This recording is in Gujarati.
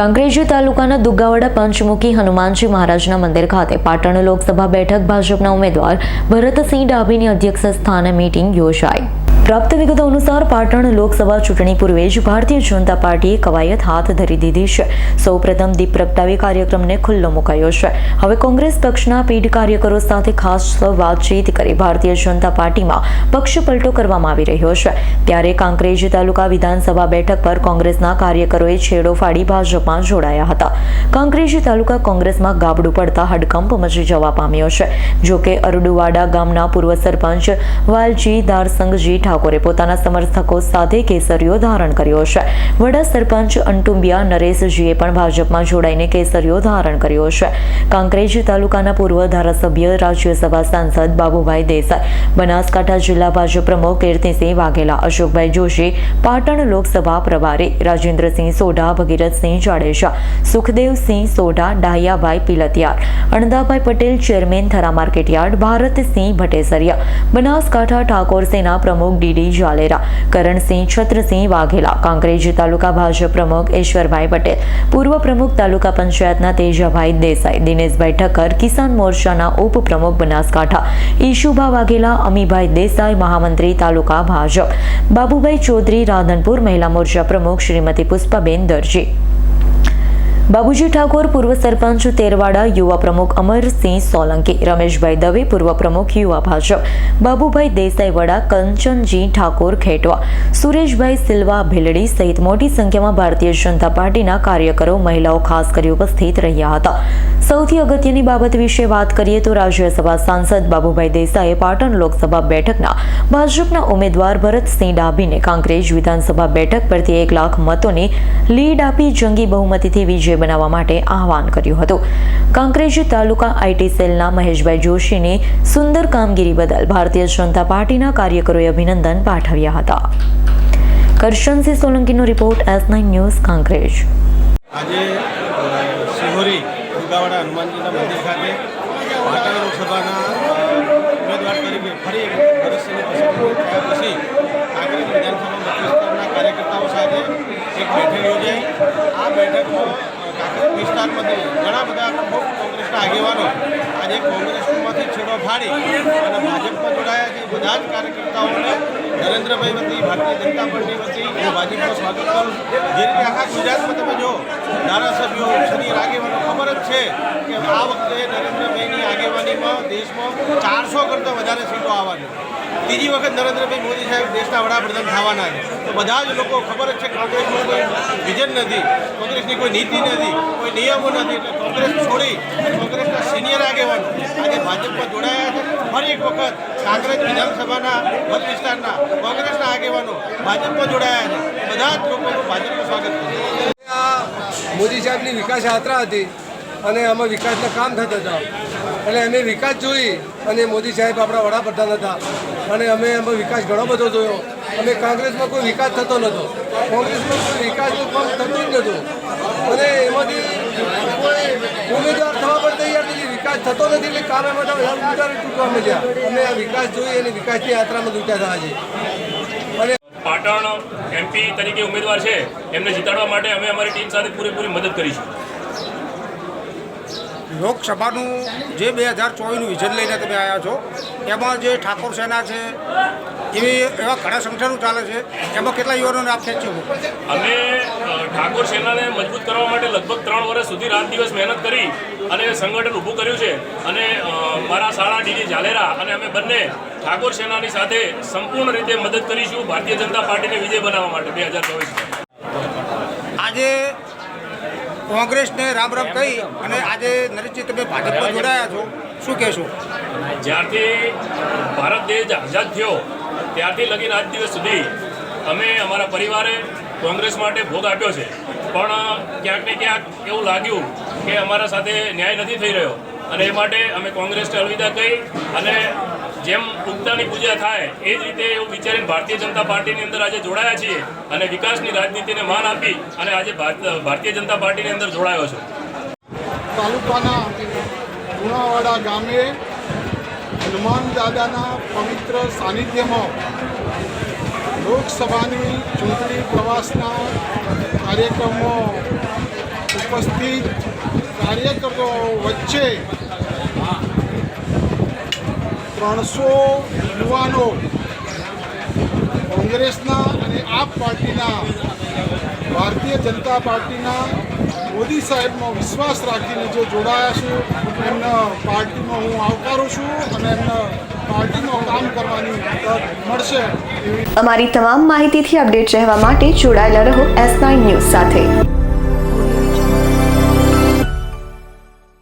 કાંકરેજી તાલુકાના દુગાવાડા પંચમુખી હનુમાનજી મહારાજના મંદિર ખાતે પાટણ લોકસભા બેઠક ભાજપના ઉમેદવાર ભરતસિંહ ડાભીની અધ્યક્ષ સ્થાને મીટિંગ યોજાઈ. પ્રાપ્ત વિગતો અનુસાર પાટણ લોકસભા ચૂંટણી પૂર્વે જ ભારતીય જનતા પાર્ટીએ કવાયત હાથ ધરી દીધી છે. સૌપ્રથમ દીપ પ્રગટાવી કાર્યક્રમને ખુલ્લો મુકાયો છે. હવે કોંગ્રેસ પક્ષના પીઢ કાર્યકરો સાથે ખાસ વાતચીત કરી ભારતીય જનતા પાર્ટીમાં પક્ષ પલટો કરવામાં આવી રહ્યો છે. ત્યારે કાંકરેજ તાલુકા વિધાનસભા બેઠક પર કોંગ્રેસના કાર્યકરોએ છેડો ફાડી ભાજપમાં જોડાયા હતા. કાંકરેજ તાલુકા કોંગ્રેસમાં ગાબડું પડતા હડકંપ મચી જવા પામ્યો છે. જોકે અરડુવાડા ગામના પૂર્વ સરપંચ વાલજી દારસંગજી ઠાકોરે પોતાના સમર્થકો સાથે કેસરીઓ ધારણ કર્યો છે. વડા સરપંચ અંટુંબિયા નરેશજીએ પણ ભાજપમાં જોડાઈને કેસરીઓ ધારણ કર્યો છે. કાંકરેજ તાલુકાના પૂર્વ ધારાસભ્ય, રાજ્યસભા સાંસદ બાબુભાઈ દેસાઈ, બનાસકાંઠા જિલ્લા ભાજપ પ્રમુખ કીર્તિસિંહ વાઘેલા, અશોકભાઈ જોશી, પાટણ લોકસભા પ્રભારી Rajendrasinh Sodha, Bhagirathsinh Jadeja, Sukhdevsinh Sodha, Dahiyabhai Piltiyar Andabhai Patel, chairman Thara market yard Bharatsinh Bhatesariya, Banaskantha Thakor Sena પ્રમુખ ડીડી જાલેરા, કરણસિંહ, છત્રસિંહ વાઘેલા, કાંકરેજ તાલુકા ભાજપ પ્રમુખ ઈશ્વરભાઈ પટેલ, પૂર્વ પ્રમુખ તાલુકા પંચાયતના તેજાભાઈ દેસાઈ, દિનેશભાઈ ઠક્કર, કિસાન મોરચાના ઉપપ્રમુખ બનાસકાંઠા, ઈશુભા વાઘેલા, અમીભાઈ દેસાઈ, મહામંત્રી તાલુકા ભાજપ, બાબુભાઈ ચૌધરી, રાધનપુર મહિલા મોરચા પ્રમુખ શ્રીમતી પુષ્પાબેન દરજી. બાબુજી ઠાકોર, પૂર્વ સરપંચ તેરવાડા, યુવા પ્રમુખ અમરસિંહ સોલંકી, રમેશભાઈ દવે, પૂર્વ પ્રમુખ યુવા ભાજપ, બાબુભાઈ દેસાઈ વડા, કંચનજી ઠાકોર ખેટવા, સુરેશભાઈ સિલ્વા ભીલડી સહિત મોટી સંખ્યામાં ભારતીય જનતા પાર્ટીના કાર્યકરો, મહિલાઓ ખાસ કરી ઉપસ્થિત રહ્યા હતા. સૌથી અગત્યની બાબત વિશે વાત કરીએ તો રાજ્યસભા સાંસદ બાબુભાઈ દેસાઈએ પાટણ લોકસભા બેઠકના ભાજપના ઉમેદવાર ભરતસિંહ ડાભીને કાંકરેજ વિધાનસભા બેઠક પરથી એક લાખ મતોની લીડ આપી જંગી બહુમતીથી વિજય બનાવવા માટે આહવાન કર્યું હતું. કાંકરેજ તાલુકા આઈટી સેલના મહેશભાઈ જોશીની સુંદર કામગીરી બદલ ભારતીય જનતા પાર્ટીના કાર્યકરોએ અભિનંદન પાઠવ્યા હતા. Karshansinh સોલંકીનો report S nine news Kankrej. આજે અ, સિહોરી દુર્ગાવાડા હનુમાનજીના મંદિર ખાતે પાટણ લોકસભાના ઉમેદવાર તરીકે ફરી ભરતસિંહની પસંદગી થયા પછી કાંકરેજ વિધાનસભા મત કાર્યકર્તાઓ સાથે એક બેઠક યોજાઈ. આ બેઠકમાં કાંકરેજ વિસ્તારમાંથી ઘણા બધા પ્રમુખ કોંગ્રેસના આગેવાનો આજે કોંગ્રેસમાંથી છેડો ફાડી અને ભાજપમાં જોડાયા છે. બધા જ કાર્યકર્તાઓને નરેન્દ્રભાઈ વતી, ભારતીય જનતા પાર્ટી વતી હું ભાજપનું સ્વાગત કરું જે રીતે આખા ગુજરાતમાં તમે જો ધારાસભ્યો સની આગેવાનો, ખબર જ છે કે આ વખતે નરેન્દ્રભાઈની આગેવાનીમાં દેશમાં ચારસો કરતાં વધારે સીટો આવવાની. ત્રીજી વખત નરેન્દ્રભાઈ મોદી સાહેબ દેશના વડાપ્રધાન થવાના છે. તો બધા જ લોકો ખબર જ છે કોંગ્રેસનું કોઈ વિઝન નથી, કોંગ્રેસની કોઈ નીતિ નથી, કોઈ નિયમો નથી, એટલે કોંગ્રેસ છોડી કોંગ્રેસના સિનિયર આગેવાનો આજે ભાજપમાં જોડાયા છે. ફરી એક વખત કાંકરેજ વિધાનસભાના મત વિસ્તારના કોંગ્રેસના આગેવાનો ભાજપમાં જોડાયા છે. બધા જ લોકોનું ભાજપનું સ્વાગત મોદી સાહેબની વિકાસ યાત્રા હતી અને આમાં વિકાસના કામ થતા હતા. એટલે અમે વિકાસ જોઈ અને મોદી સાહેબ આપણા વડાપ્રધાન હતા. અને અમે એમાં વિકાસ ઘણો બધો જોયો. અમે કોંગ્રેસમાં કોઈ વિકાસ થતો નહોતો. કોંગ્રેસમાં કોઈ વિકાસનું કામ થતું જ નહોતું. અને એમાંથી કોઈ ઉમેદવાર થવા પણ તૈયાર નથી. વિકાસ થતો નથી એટલે તો બધા ઉમેદવાર ચૂંટવા મળ્યા અમે આ વિકાસ જોઈ અને વિકાસની યાત્રામાં દૂટા થયા છે અને પાટણ એમપી તરીકે ઉમેદવાર છે. એમને જીતાડવા માટે અમે અમારી ટીમ સાથે પૂરેપૂરી મદદ કરીશું. લોકસભાનું જે બે હજાર ચોવીસનું વિઝન લઈને તમે આવ્યા છો એમાં જે ઠાકોર સેના છે એવી એવા ઘણા સંગઠનો ચાલે છે એમાં કેટલા યુવાનોને આપ ખેંચ્યો અમે ઠાકોર સેનાને મજબૂત કરવા માટે લગભગ ત્રણ વર્ષ સુધી રાત દિવસ મહેનત કરી અને સંગઠન ઊભું કર્યું છે અને મારા શાળા ડીડી ઝાલેરા અને અમે બંને ઠાકોર સેનાની સાથે સંપૂર્ણ રીતે મદદ કરીશું ભારતીય જનતા પાર્ટીને વિજય બનાવવા માટે બે હજાર ચોવીસમાં. આજે કોંગ્રેસને રામ રામ કહી અને આજે નરેશજી તમે ભાજપમાં જોડાયા છો. શું કહેશો? જ્યારથી ભારત દેશ આઝાદ થયો ત્યારથી લગીન આજ દિવસ સુધી અમે અમારા પરિવારે કોંગ્રેસ માટે ભોગ આપ્યો છે. પણ ક્યાંક ને ક્યાંક એવું લાગ્યું કે અમારા સાથે ન્યાય નથી થઈ રહ્યો. અને એ માટે અમે કોંગ્રેસને અલવિદા કહી અને જેમ ઉગતાની પૂજા થાય, એ જ રીતે એવું વિચારીને ભારતીય જનતા પાર્ટીની અંદર આજે જોડાયા છીએ અને વિકાસની રાજનીતિને માન આપી અને આજે ભારત- ભારતીય જનતા પાર્ટીની અંદર જોડાયો છું. તાલુકાના લુણાવાડા ગામે હનુમાન દાદાના પવિત્ર સાનિધ્યમાં લોકસભાની ચૂંટણી પ્રવાસના કાર્યક્રમમાં ઉપસ્થિત કાર્યકરો વચ્ચે ત્રણસો યુવાનો કોંગ્રેસના અને આપ પાર્ટીના ભારતીય જનતા પાર્ટીના મોદી સાહેબનો વિશ્વાસ રાખીને જે જોડાયા છે, એમના પાર્ટીમાં હું આવકારું છું અને એમના પાર્ટીમાં કામ કરવાની તક મળશે અમારી તમામ માહિતીથી અપડેટ રહેવા માટે જોડાયેલા રહો એસ નાઇન ન્યૂઝ સાથે.